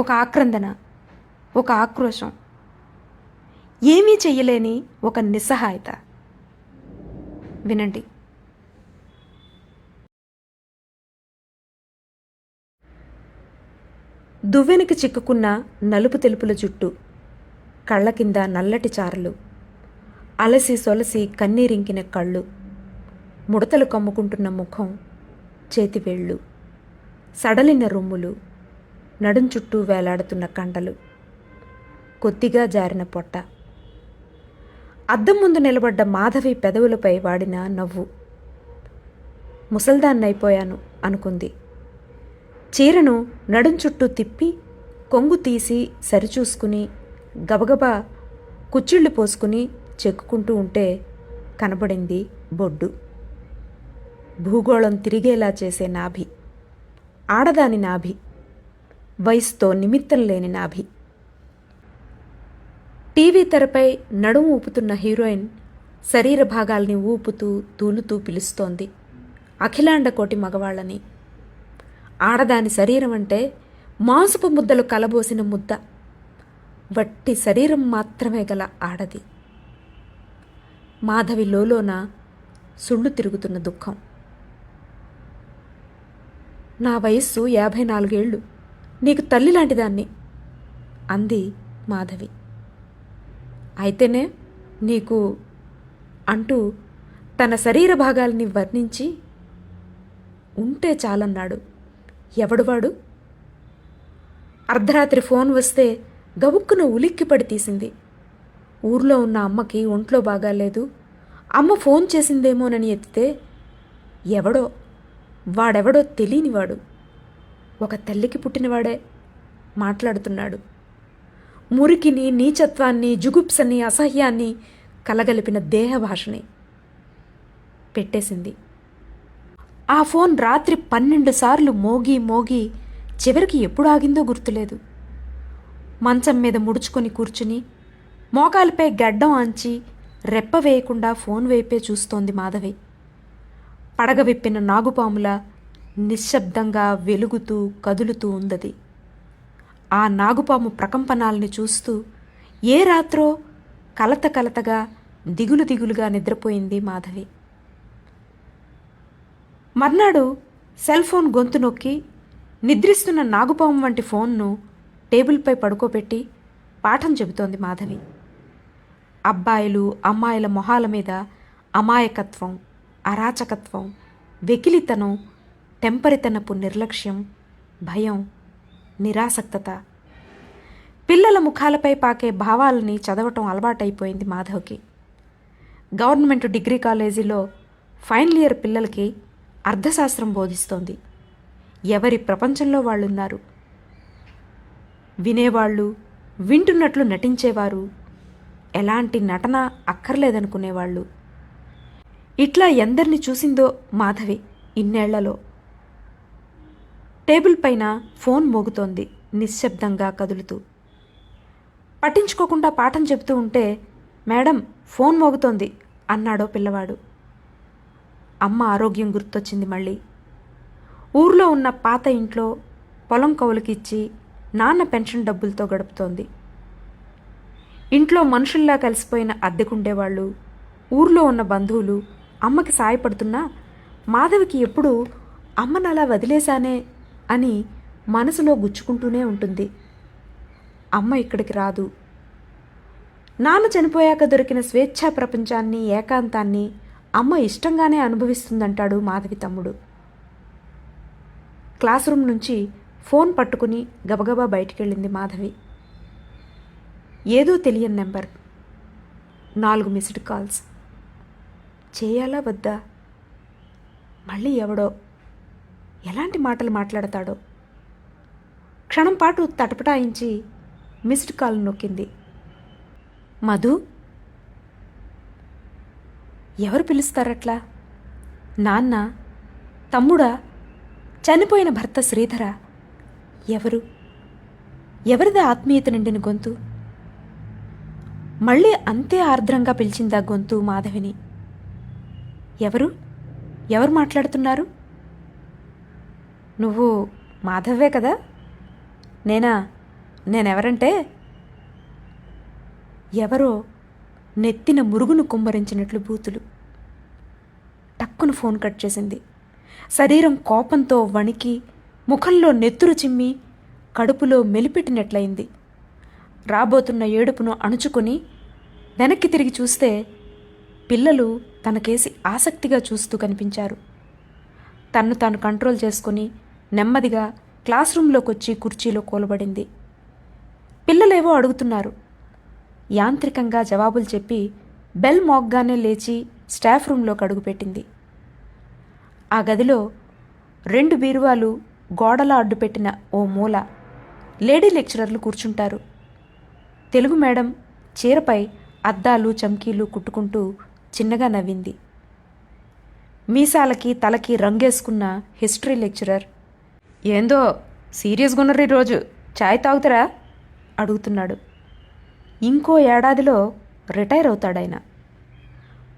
ఒక ఆక్రందన ఒక ఆక్రోశం. ఏమీ చెయ్యలేని ఒక నిస్సహాయత. వినండి. దువ్వెనకి చిక్కుకున్న నలుపు తెలుపుల జుట్టు కళ్ళ కింద నల్లటి చారలు అలసి సొలసి కన్నీరింకిన కళ్ళు ముడతలు కమ్ముకుంటున్న ముఖం చేతివేళ్ళు సడలిన రొమ్ములు నడుం చుట్టూ వేలాడుతున్న కండలు. కొద్దిగా జారిన పొట్ట. అద్దం ముందు నిలబడ్డ మాధవి పెదవులపై వాడిన నవ్వు. ముసల్దాన్నైపోయాను అనుకుంది. చీరను నడుం చుట్టూ తిప్పి కొంగు తీసి సరిచూసుకుని గబగబా కుచ్చిళ్ళు పోసుకుని చెక్కుకుంటూ ఉంటే కనబడింది బొడ్డు. భూగోళం తిరిగేలా చేసే నాభి. ఆడదాని నాభి. వయసుతో నిమిత్తం లేని నాభి. టీవీ తెరపై నడుము ఊపుతున్న హీరోయిన్ శరీర భాగాల్ని ఊపుతూ తూలుతూ పిలుస్తోంది. అఖిలాండ కోటి మగవాళ్ళని. ఆడదాని శరీరం అంటే మాంసపు ముద్దలు కలబోసిన ముద్ద. వట్టి శరీరం మాత్రమే గల ఆడది. మాధవి లోలోన సుళ్ళు తిరుగుతున్న దుఃఖం. నా వయస్సు యాభై నాలుగేళ్ళు. నీకు తల్లి లాంటిదాన్ని అంది మాధవి. అయితేనే నీకు అంటూ తన శరీర భాగాల్ని వర్ణించి ఉంటే చాలన్నాడు. ఎవడువాడు అర్ధరాత్రి ఫోన్ వస్తే గబుక్కున ఉలిక్కిపడి తీసింది. ఊర్లో ఉన్న అమ్మకి ఒంట్లో బాగాలేదు. అమ్మ ఫోన్ చేసిందేమోనని ఎత్తితే ఎవడో వాడెవడో తెలియనివాడు. ఒక తల్లికి పుట్టినవాడే మాట్లాడుతున్నాడు. మురికిని నీచత్వాన్ని జుగుప్సని అసహ్యాన్ని కలగలిపిన దేహ భాషని పెట్టేసింది. ఆ ఫోన్ రాత్రి పన్నెండు సార్లు మోగి మోగి చివరికి ఎప్పుడు ఆగిందో గుర్తులేదు. మంచం మీద ముడుచుకొని కూర్చుని మోకాలపై గడ్డం ఆంచి రెప్ప వేయకుండా ఫోన్ వైపే చూస్తోంది మాధవి. పడగ విప్పిన నాగుపాముల నిశ్శబ్దంగా వెలుగుతూ కదులుతూ ఉందది ఆ నాగుపాము ప్రకంపనాల్ని చూస్తూ ఏ రాత్రో? కలత కలతగా దిగులు దిగులుగా నిద్రపోయింది మాధవి. మర్నాడు సెల్ ఫోన్ గొంతు నొక్కి నిద్రిస్తున్న నాగుపాము వంటి ఫోన్ను టేబుల్పై పడుకోబెట్టి పాఠం చెబుతోంది మాధవి. అబ్బాయిలు అమ్మాయిల మొహాల మీద అమాయకత్వం అరాచకత్వం వెకిలితనం టెంపరితనపు నిర్లక్ష్యం భయం నిరాసక్తత. పిల్లల ముఖాలపై పాకే భావాలని చదవటం అలవాటైపోయింది మాధవ్కి. గవర్నమెంట్ డిగ్రీ కాలేజీలో ఫైనల్ ఇయర్ పిల్లలకి అర్థశాస్త్రం బోధిస్తోంది. ఎవరి ప్రపంచంలో వాళ్ళున్నారు? వినేవాళ్ళు వింటున్నట్లు నటించేవారు ఎలాంటి నటన అక్కర్లేదనుకునేవాళ్ళు? ఇట్లా ఎందరిని చూసిందో మాధవి ఇన్నేళ్ళలో. టేబుల్ పైన ఫోన్ మోగుతోంది నిశ్శబ్దంగా కదులుతూ. పట్టించుకోకుండా పాఠం చెబుతూ ఉంటే మేడం ఫోన్ మోగుతోంది అన్నాడో పిల్లవాడు. అమ్మ ఆరోగ్యం గుర్తొచ్చింది మళ్ళీ. ఊర్లో ఉన్న పాత ఇంట్లో పొలం కౌలుకిచ్చి నాన్న పెన్షన్ డబ్బులతో గడుపుతోంది. ఇంట్లో మనుషుల్లా కలిసిపోయిన అద్దెకుండేవాళ్ళు ఊర్లో ఉన్న బంధువులు అమ్మకి సాయపడుతున్నా మాధవికి ఎప్పుడూ అమ్మను అలా వదిలేశానే అని మనసులో గుచ్చుకుంటూనే ఉంటుంది. అమ్మ ఇక్కడికి రాదు. నాన్న చనిపోయాక దొరికిన స్వేచ్ఛా ప్రపంచాన్ని ఏకాంతాన్ని అమ్మ ఇష్టంగానే అనుభవిస్తుందంటాడు మాధవి తమ్ముడు. క్లాస్ రూమ్ నుంచి ఫోన్ పట్టుకుని గబగబా బయటికెళ్ళింది మాధవి. ఏదో తెలియని నెంబర్. నాలుగు మిస్డ్ కాల్స్ చేయాలా వద్దా? మళ్ళీ ఎవడో ఎలాంటి మాటలు మాట్లాడతాడో. క్షణం పాటు తటపటాయించి మిస్డ్ కాల్ నొక్కింది. మధు? ఎవరు పిలుస్తారట్లా? నాన్న? తమ్ముడా? చనిపోయిన భర్త శ్రీధర? ఎవరు? ఎవరిదా ఆత్మీయత నిండిన గొంతు? మళ్ళీ అంతే ఆర్ద్రంగా పిలిచిందా గొంతు మాధవిని. ఎవరు? ఎవరు మాట్లాడుతున్నారు? నువ్వు మాధవే కదా? నేనా? నేనెవరంటే? ఎవరో నెత్తిన మురుగును కుమ్మరించినట్లు బూతులు. టక్కును ఫోన్ కట్ చేసింది. శరీరం కోపంతో వణికి ముఖంలో నెత్తురు చిమ్మి కడుపులో మెలిపెట్టినట్లయింది. రాబోతున్న ఏడుపును అణుచుకొని వెనక్కి తిరిగి చూస్తే పిల్లలు తనకేసి ఆసక్తిగా చూస్తూ కనిపించారు. తన్ను తాను కంట్రోల్ చేసుకుని నెమ్మదిగా క్లాస్ రూంలోకి వచ్చి కుర్చీలో కూలబడింది. పిల్లలేవో అడుగుతున్నారు. యాంత్రికంగా జవాబులు చెప్పి బెల్ మోగ్గానే లేచి స్టాఫ్ రూంలోకి అడుగుపెట్టింది ఆ గదిలో రెండు బీరువాలు గోడల అడ్డుపెట్టిన ఓ మూల లేడీ లెక్చరర్లు కూర్చుంటారు. తెలుగు మేడం చీరపై అద్దాలు చమ్కీలు కుట్టుకుంటూ చిన్నగా నవ్వింది. మీసాలకి తలకి రంగేసుకున్న హిస్టరీ లెక్చరర్ ఏందో సీరియస్గా ఉన్నారు ఈరోజు చాయ్ తాగుతారా? అడుగుతున్నాడు. ఇంకో ఏడాదిలో రిటైర్ అవుతాడాయన.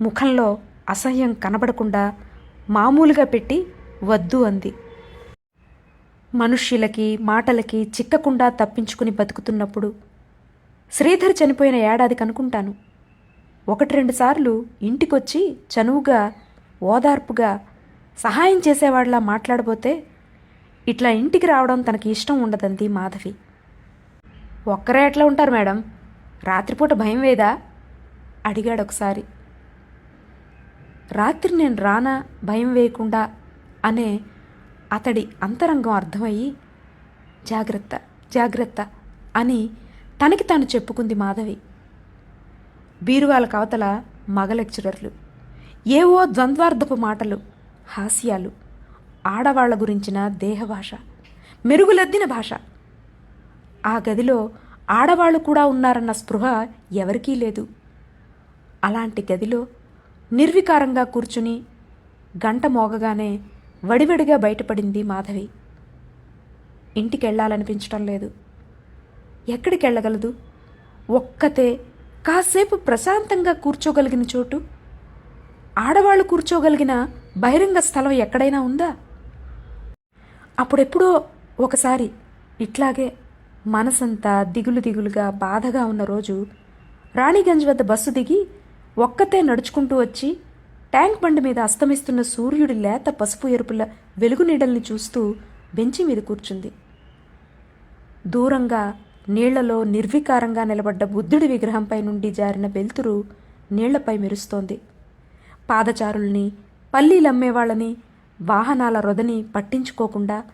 ముఖంలో అసహ్యం కనబడకుండా మామూలుగా పెట్టి వద్దు అంది. మనుష్యులకి మాటలకి చిక్కకుండా తప్పించుకుని బతుకుతున్నప్పుడు శ్రీధర్ చనిపోయిన ఏడాది కనుకుంటాను. ఒకటి రెండు సార్లు ఇంటికొచ్చి చనువుగా ఓదార్పుగా సహాయం చేసేవాడిలా మాట్లాడబోతే ఇట్లా ఇంటికి రావడం తనకి ఇష్టం ఉండదంది మాధవి. ఒక్కరే ఎట్లా ఉంటారు మేడం? రాత్రిపూట భయం వేదా? అడిగాడు ఒకసారి. రాత్రి నేను రానా? భయం వేయకుండా అనే అతడి అంతరంగం అర్థమయ్యి జాగ్రత్త జాగ్రత్త అని తనకి తాను చెప్పుకుంది మాధవి. బీరువాల కవతల మగ లెక్చరర్లు ఏవో ద్వంద్వార్థపు మాటలు హాస్యాలు. ఆడవాళ్ళ గురించిన దేహభాష మెరుగులద్దిన భాష. ఆ గదిలో ఆడవాళ్ళు కూడా ఉన్నారన్న స్పృహ ఎవరికీ లేదు. అలాంటి గదిలో నిర్వికారంగా కూర్చుని గంట మోగగానే వడివడిగా బయటపడింది మాధవి. ఇంటికెళ్ళాలనిపించటం లేదు. ఎక్కడికి వెళ్ళగలదు ఒక్కతే కాసేపు ప్రశాంతంగా కూర్చోగలిగిన చోటు? ఆడవాళ్ళు కూర్చోగలిగిన బహిరంగ స్థలం ఎక్కడైనా ఉందా? అప్పుడెప్పుడో ఒకసారి ఇట్లాగే మనసంతా దిగులు దిగులుగా బాధగా ఉన్న రోజు రాణిగంజ్ వద్ద బస్సు దిగి ఒక్కతే నడుచుకుంటూ వచ్చి ట్యాంక్ బండి మీద అస్తమిస్తున్న సూర్యుడి లేత పసుపు ఎరుపుల వెలుగు నీడల్ని చూస్తూ బెంచి మీద కూర్చుంది. దూరంగా నీళ్ళలో నిర్వికారంగా నిలబడ్డ బుద్ధుడి విగ్రహంపై నుండి జారిన వెలుతురు నీళ్ళపై మెరుస్తోంది. పాదచారుల్ని పల్లీలమ్మేవాళ్ళని వాహనాల రొదని పట్టించుకోకుండా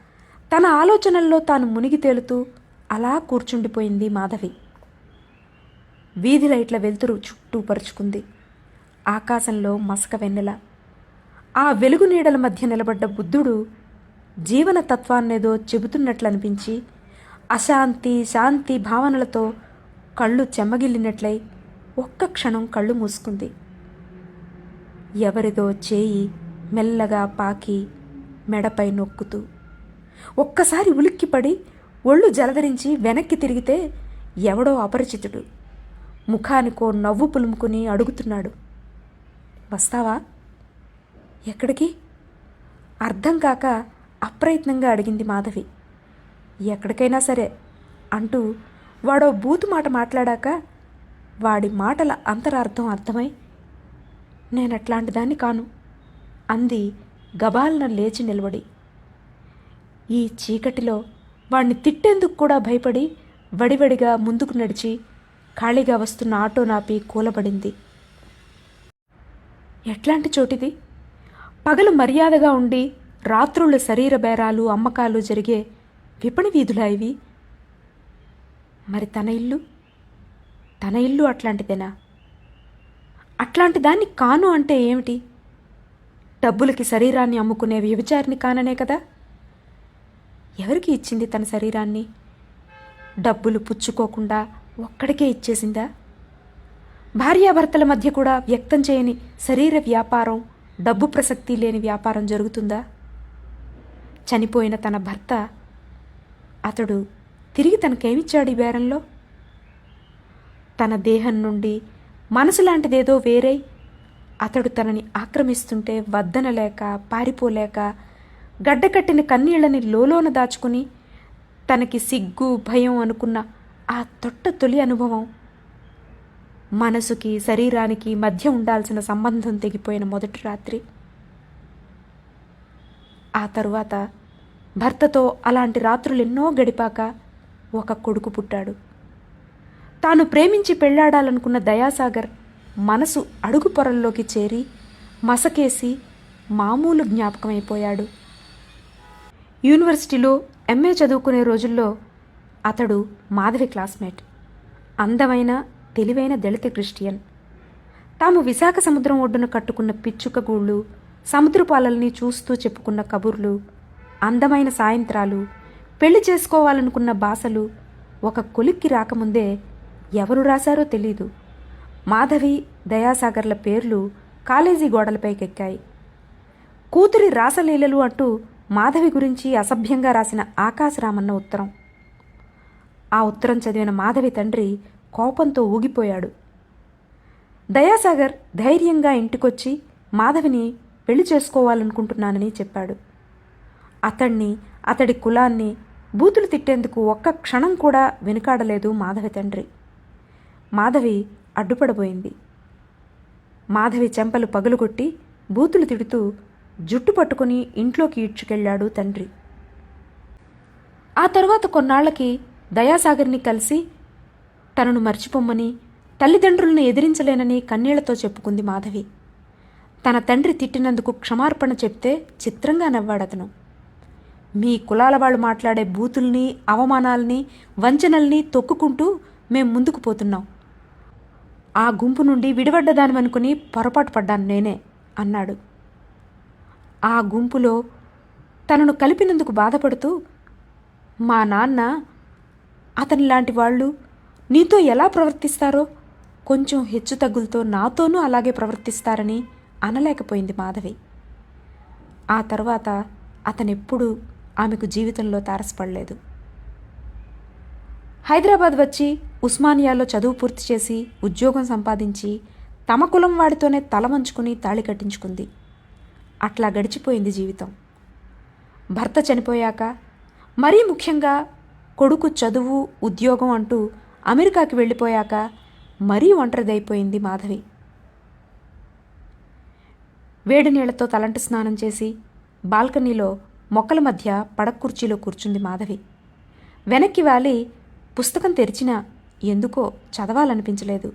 తన ఆలోచనల్లో తాను మునిగి తేలుతూ అలా కూర్చుండిపోయింది మాధవి. వీధి లైట్ల వెలుతురు చుట్టూ పరుచుకుంది ఆకాశంలో మసక వెన్నెల. ఆ వెలుగు నీడల మధ్య నిలబడ్డ బుద్ధుడు జీవన తత్వాన్నేదో చెబుతున్నట్లనిపించి అశాంతి శాంతి భావనలతో కళ్ళు చెమ్మగిల్లినట్లై ఒక్క క్షణం కళ్ళు మూసుకుంది. ఎవరిదో చేయి మెల్లగా పాకి మెడపై నొక్కుతూ ఒక్కసారి ఉలిక్కిపడి ఒళ్ళు జలధరించి వెనక్కి తిరిగితే ఎవడో అపరిచితుడు. ముఖానికో నవ్వు పులుముకుని అడుగుతున్నాడు. వస్తావా? ఎక్కడికి? అర్థం కాక అప్రయత్నంగా అడిగింది మాధవి. ఎక్కడికైనా సరే అంటూ వాడో బూతు మాట మాట్లాడాక వాడి మాటల అంతరార్థం అర్థమై నేనట్లాంటి దాన్ని కాను. అంది గబాలన లేచి నిలబడి. ఈ చీకటిలో వాణ్ణి తిట్టేందుకు కూడా భయపడి వడివడిగా ముందుకు నడిచి ఖాళీగా వస్తున్న ఆటో నాపి కూలబడింది. ఎట్లాంటి చోటిది? పగలు మర్యాదగా ఉండి రాత్రుళ్ళు శరీర బేరాలు అమ్మకాలు జరిగే విపణి వీధులా ఇవి? మరి తన ఇల్లు? తన ఇల్లు అట్లాంటిదేనా? అట్లాంటి దాన్ని కాను అంటే ఏమిటి? డబ్బులకి శరీరాన్ని అమ్ముకునే వ్యభిచారిని కాననే కదా? ఎవరికి ఇచ్చింది తన శరీరాన్ని? డబ్బులు పుచ్చుకోకుండా ఒక్కడికే ఇచ్చేసిందా? భార్యాభర్తల మధ్య కూడా వ్యక్తం చేయని శరీర వ్యాపారం డబ్బు ప్రసక్తి లేని వ్యాపారం జరుగుతుందా? చనిపోయిన తన భర్త అతడు తిరిగి తనకేమిచ్చాడు ఈ బేరంలో? తన దేహం నుండి మనసు లాంటిదేదో వేరై అతడు తనని ఆక్రమిస్తుంటే వద్దనలేక పారిపోలేక గడ్డకట్టిన కన్నీళ్ళని లోలోన దాచుకుని తనకి సిగ్గు భయం అనుకున్న ఆ తొట్ట తొలి అనుభవం. మనసుకి శరీరానికి మధ్య ఉండాల్సిన సంబంధం తెగిపోయిన మొదటి రాత్రి. ఆ తరువాత భర్తతో అలాంటి రాత్రులు ఎన్నో గడిపాక ఒక కొడుకు పుట్టాడు. తాను ప్రేమించి పెళ్ళాడాలనుకున్న దయాసాగర్ మనసు అడుగు పొరల్లోకి చేరి మసకేసి మామూలు జ్ఞాపకమైపోయాడు. యూనివర్సిటీలో ఎంఏ చదువుకునే రోజుల్లో అతడు మాధవి క్లాస్మేట్. అందమైన తెలివైన దళిత క్రిస్టియన్. తాము విశాఖ సముద్రం ఒడ్డున కట్టుకున్న పిచ్చుక గూళ్ళు సముద్రపాలల్ని చూస్తూ చెప్పుకున్న కబుర్లు అందమైన సాయంత్రాలు పెళ్ళి చేసుకోవాలనుకున్న బాసలు ఒక కొలిక్కి రాకముందే ఎవరు రాశారో తెలీదు. మాధవి దయాసాగర్ల పేర్లు కాలేజీ గోడలపైకెక్కాయి. కూతురి రాసలీలలు అంటూ మాధవి గురించి అసభ్యంగా రాసిన ఆకాశరామన్న ఉత్తరం. ఆ ఉత్తరం చదివిన మాధవి తండ్రి కోపంతో ఊగిపోయాడు. దయాసాగర్ ధైర్యంగా ఇంటికొచ్చి మాధవిని పెళ్ళి చేసుకోవాలనుకుంటున్నానని చెప్పాడు. అతణ్ణి అతడి కులాన్ని బూతులు తిట్టేందుకు ఒక్క క్షణం కూడా వెనుకాడలేదు మాధవి తండ్రి. మాధవి అడ్డుపడబోయింది. మాధవి చెంపలు పగులుగొట్టి బూతులు తిడుతూ జుట్టు పట్టుకుని ఇంట్లోకి ఈడ్చుకెళ్ళాడు తండ్రి. ఆ తర్వాత కొన్నాళ్ళకి దయాసాగర్ని కలిసి తనను మర్చిపోమ్మని తల్లిదండ్రులను ఎదిరించలేనని కన్నీళ్ళతో చెప్పుకుంది మాధవి. తన తండ్రి తిట్టినందుకు క్షమార్పణ చెప్తే చిత్రంగా నవ్వాడతను. మీ కులాల వాళ్ళు మాట్లాడే బూతుల్ని అవమానాల్ని వంచనల్ని తొక్కుకుంటూ మేం ముందుకు పోతున్నాం. ఆ గుంపు నుండి విడిపడ్డదానివనుకుని పొరపాటు పడ్డాను నేనే అన్నాడు. ఆ గుంపులో తనను కలిపినందుకు బాధపడుతూ మా నాన్న అతని లాంటి వాళ్ళు నీతో ఎలా ప్రవర్తిస్తారో కొంచెం హెచ్చు తగ్గులతో నాతోనూ అలాగే ప్రవర్తిస్తారని అనలేకపోయింది మాధవి. ఆ తర్వాత అతనెప్పుడూ ఆమెకు జీవితంలో తారసపడలేదు. హైదరాబాద్ వచ్చి ఉస్మానియాలో చదువు పూర్తి చేసి ఉద్యోగం సంపాదించి తమ కులం వాడితోనే తల వంచుకుని తాళి కట్టించుకుంది. అట్లా గడిచిపోయింది జీవితం. భర్త చనిపోయాక మరీ ముఖ్యంగా కొడుకు చదువు ఉద్యోగం అంటూ అమెరికాకి వెళ్ళిపోయాక మరీ ఒంటరిదైపోయింది మాధవి. వేడి నీళ్ళతో తలంటు స్నానం చేసి బాల్కనీలో మొక్కల మధ్య పడకుర్చీలో కూర్చుంది మాధవి. వెనక్కి వాలి పుస్తకం తెరిచినా ఎందుకో చదవాలనిపించలేదు.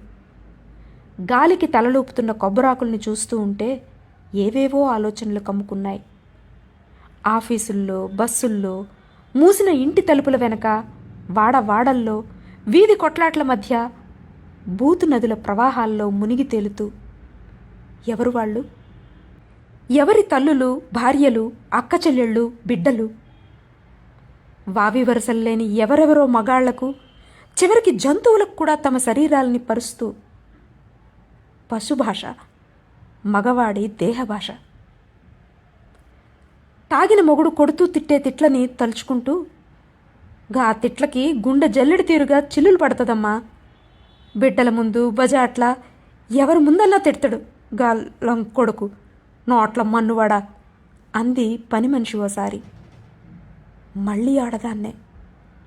గాలికి తలలూపుతున్న కొబ్బరాకుల్ని చూస్తూ ఉంటే ఏవేవో ఆలోచనలు కమ్ముకున్నాయి. ఆఫీసుల్లో బస్సుల్లో మూసిన ఇంటి తలుపుల వెనక వాడ వాడల్లో వీధి కొట్లాట్ల మధ్య బూతు నదుల ప్రవాహాల్లో మునిగి తేలుతూ. ఎవరు వాళ్ళు? ఎవరి తల్లులు భార్యలు అక్కచెల్లెళ్ళు బిడ్డలు? వావి వరసల్లేని ఎవరెవరో మగాళ్ళకు చివరికి జంతువులకు కూడా తమ శరీరాలని పరుస్తూ పశుభాష మగవాడి దేహభాష. తాగిన మొగుడు కొడుతూ తిట్టే తిట్లని తలుచుకుంటూ గా తిట్లకి గుండె జల్లెడి తీరుగా చిల్లులు పడుతుందమ్మా. బిడ్డల ముందు బజాట్ల ఎవరి ముందన్నా తిడతాడు గా కొడుకు. నోట్ల మన్నువాడా? అంది పని మనిషి ఓసారి. మళ్ళీ ఆడదాన్నే.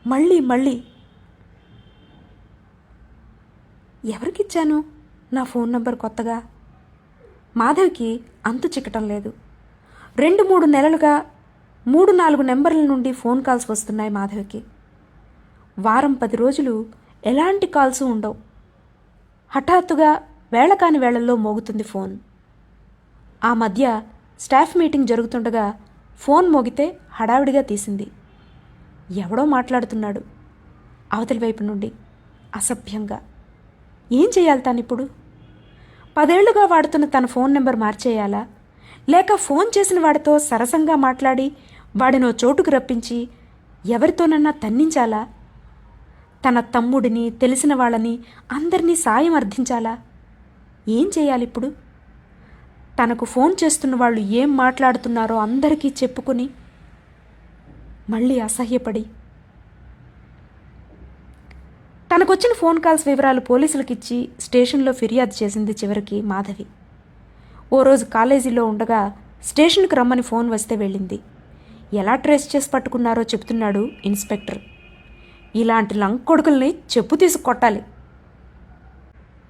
మళ్ళీ మళ్ళీ. ఎవరికిచ్చాను నా ఫోన్ నంబర్ కొత్తగా? మాధవికి అంతు చిక్కటం లేదు. రెండు మూడు నెలలుగా మూడు నాలుగు నెంబర్ల నుండి ఫోన్ కాల్స్ వస్తున్నాయి మాధవికి. వారం పది రోజులు ఎలాంటి కాల్స్ ఉండవు. హఠాత్తుగా వేళ కాని వేళల్లో మోగుతుంది ఫోన్. ఆ మధ్య స్టాఫ్ మీటింగ్ జరుగుతుండగా ఫోన్ మోగితే హడావిడిగా తీసింది. ఎవడో మాట్లాడుతున్నాడు అవతలి వైపు నుండి అసభ్యంగా. ఏం చేయాలి తానిప్పుడు? పదేళ్ళుగా వాడుతున్న తన ఫోన్ నెంబర్ మార్చేయాలా? లేక ఫోన్ చేసిన వాడితో సరసంగా మాట్లాడి వాడినో చోటుకు రప్పించి ఎవరితోనన్నా తన్నించాలా? తన తమ్ముడిని తెలిసిన వాళ్ళని అందరినీ సాయం అర్థించాలా? ఏం చేయాలి ఇప్పుడు తనకు ఫోన్ చేస్తున్న వాళ్ళు ఏం మాట్లాడుతున్నారో అందరికీ చెప్పుకుని మళ్ళీ అసహ్యపడి తనకొచ్చిన ఫోన్ కాల్స్ వివరాలు పోలీసులకు ఇచ్చి స్టేషన్లో ఫిర్యాదు చేసింది చివరికి మాధవి. ఓ రోజు కాలేజీలో ఉండగా స్టేషన్కి రమ్మని ఫోన్ వస్తే వెళ్ళింది. ఎలా ట్రేస్ చేసి పట్టుకున్నారో చెప్తున్నాడు ఇన్స్పెక్టర్. ఇలాంటి లంకొడుకుల్ని చెప్పు తీసి కొట్టాలి.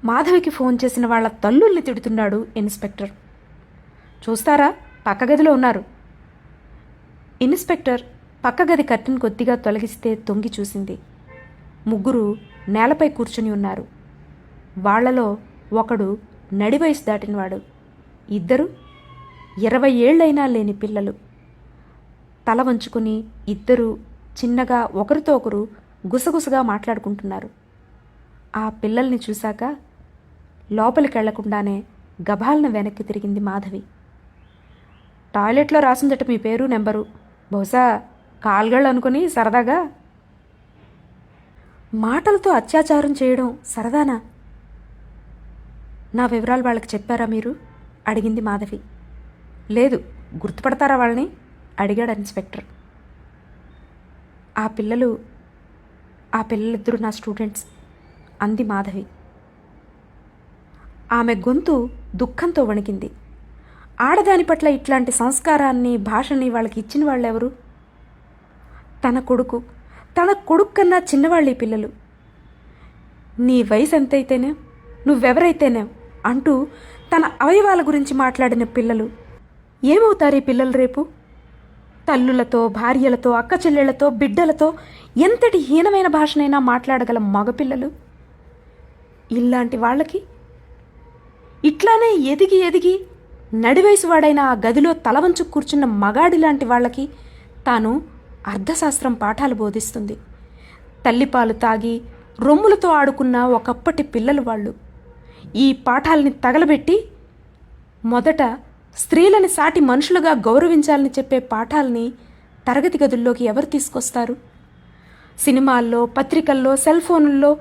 మాధవికి ఫోన్ చేసిన వాళ్ళ తల్లుల్ని తిడుతున్నాడు ఇన్స్పెక్టర్. చూస్తారా? పక్క గదిలో ఉన్నారు. ఇన్స్పెక్టర్ పక్క గది కర్టెన్ కొద్దిగా తొలగిస్తే తొంగి చూసింది. ముగ్గురు నేలపై కూర్చుని ఉన్నారు. వాళ్ళలో ఒకడు నడి వయసు దాటినవాడు. ఇద్దరు ఇరవై ఏళ్ళైనా లేని పిల్లలు. తల వంచుకుని ఇద్దరు చిన్నగా ఒకరితో ఒకరు గుసగుసగా మాట్లాడుకుంటున్నారు. ఆ పిల్లల్ని చూశాక లోపలికెళ్ళకుండానే గభాలను వెనక్కి తిరిగింది మాధవి. టాయిలెట్లో రాసిందట మీ పేరు నెంబరు. బహుశా కాల్గళ్ళు అనుకుని సరదాగా మాటలతో అత్యాచారం చేయడం సరదానా? నా వివరాలు వాళ్ళకి చెప్పారా మీరు? అడిగింది మాధవి. లేదు గుర్తుపడతారా వాళ్ళని? అడిగాడు ఇన్స్పెక్టర్. ఆ పిల్లలు ఆ పిల్లలిద్దరూ నా స్టూడెంట్స్ అంది మాధవి. ఆమె గొంతు దుఃఖంతో వణికింది. ఆడదాని పట్ల ఇట్లాంటి సంస్కారాన్ని భాషని వాళ్ళకి ఇచ్చిన వాళ్ళెవరు? తన కొడుకు. తన కొడుకు కన్నా చిన్నవాళ్ళు ఈ పిల్లలు. నీ వయసు ఎంతైతేనే? నువ్వెవరైతేనే? అంటూ తన అవయవాల గురించి మాట్లాడిన పిల్లలు. ఏమవుతారు ఈ పిల్లలు రేపు? తల్లులతో భార్యలతో అక్క చెల్లెళ్ళతో బిడ్డలతో ఎంతటి హీనమైన భాషనైనా మాట్లాడగల మగపిల్లలు? ఇలాంటి వాళ్ళకి? ఇట్లానే ఎదిగి ఎదిగి నడివయసు వాడైన ఆ గదిలో తలవంచు కూర్చున్న మగాడి లాంటి వాళ్ళకి తాను అర్థశాస్త్రం పాఠాలు బోధిస్తుంది. తల్లిపాలు తాగి రొమ్ములతో ఆడుకున్న ఒకప్పటి పిల్లలు వాళ్ళు ఈ పాఠాలని తగలబెట్టి మొదట స్త్రీలని సాటి మనుషులుగా గౌరవించాలని చెప్పే పాఠాలని తరగతి గదుల్లోకి ఎవరు తీసుకొస్తారు? సినిమాల్లో పత్రికల్లో సెల్ ఫోన్లలో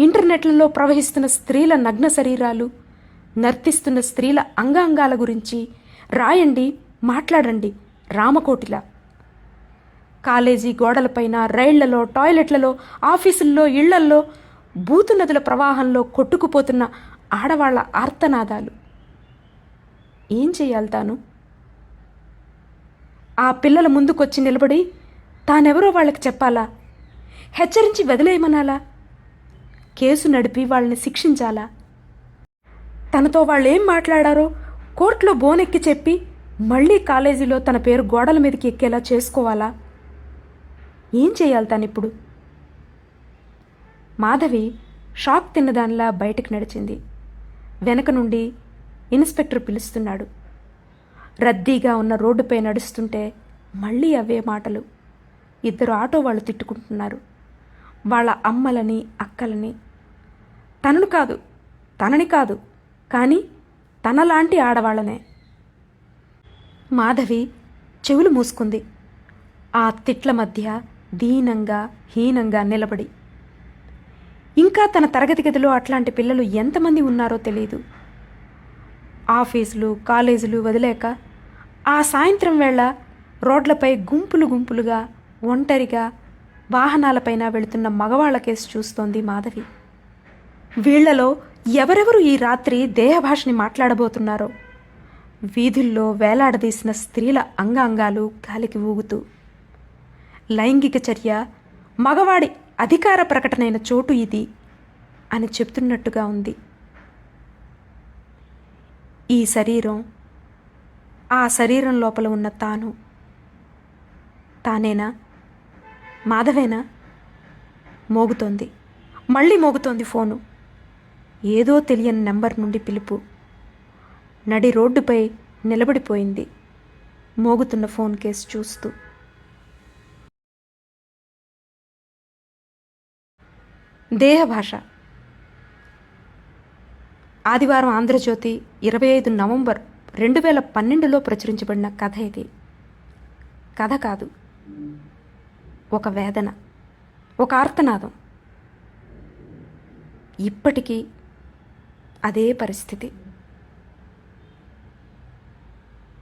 ఇంటర్నెట్లలో ప్రవహిస్తున్న స్త్రీల నగ్న శరీరాలు నర్తిస్తున్న స్త్రీల అంగాంగాల గురించి రాయండి మాట్లాడండి రామకోటిలా. కాలేజీ గోడలపైన రైళ్ళలో టాయిలెట్లలో ఆఫీసుల్లో ఇళ్ళల్లో బూతు నదుల ప్రవాహంలో కొట్టుకుపోతున్న ఆడవాళ్ళ ఆర్తనాదాలు. ఏం చేయాలి తాను? ఆ పిల్లల ముందుకొచ్చి నిలబడి తానెవరో వాళ్ళకి చెప్పాలా? హెచ్చరించి వదిలేయమనాలా? కేసు నడిపి వాళ్ళని శిక్షించాలా? తనతో వాళ్ళు ఏం మాట్లాడారో కోర్టులో బోనెక్కి చెప్పి మళ్ళీ కాలేజీలో తన పేరు గోడల మీదకి ఎక్కేలా చేసుకోవాలా? ఏం చేయాలి తనిప్పుడు మాధవి షాక్ తిన్నదానిలా బయటకు నడిచింది. వెనక నుండి ఇన్స్పెక్టర్ పిలుస్తున్నాడు. రద్దీగా ఉన్న రోడ్డుపై నడుస్తుంటే మళ్ళీ అవే మాటలు. ఇద్దరు ఆటో వాళ్ళు తిట్టుకుంటున్నారు. వాళ్ళ అమ్మలని అక్కలని. తనను కాదు తనని కాదు. కానీ తనలాంటి ఆడవాళ్ళనే. మాధవి చెవులు మూసుకుంది. ఆ తిట్ల మధ్య దీనంగా హీనంగా నిలబడి. ఇంకా తన తరగతి గదిలో అట్లాంటి పిల్లలు ఎంతమంది ఉన్నారో తెలియదు ఆఫీసులు కాలేజీలు వదిలేక ఆ సాయంత్రం వేళ రోడ్లపై గుంపులు గుంపులుగా ఒంటరిగా వాహనాలపైన వెళుతున్న మగవాళ్ళ కేసు చూస్తోంది మాధవి. వీళ్ళలో ఎవరెవరు ఈ రాత్రి దేహభాషని మాట్లాడబోతున్నారో? వీధుల్లో వేలాడదీసిన స్త్రీల అంగాంగాలు గాలికి ఊగుతూ. లైంగిక చర్య మగవాడి అధికార ప్రకటనైన చోటు ఇది అని చెప్తున్నట్టుగా ఉంది. ఈ శరీరం ఆ శరీరం లోపల ఉన్న తాను. తానేనా? మాధవేనా? మోగుతోంది. మళ్ళీ మోగుతోంది ఫోను. ఏదో తెలియని నెంబర్ నుండి పిలుపు. నడి రోడ్డుపై నిలబడిపోయింది. మోగుతున్న ఫోన్ కేసు చూస్తూ. దేహభాష ఆదివారం ఆంధ్రజ్యోతి ఇరవై ఐదు నవంబర్ రెండు వేల పన్నెండులో ప్రచురించబడిన కథ ఇది. కథ కాదు. ఒక వేదన. ఒక ఆర్తనాదం. ఇప్పటికీ అదే పరిస్థితి.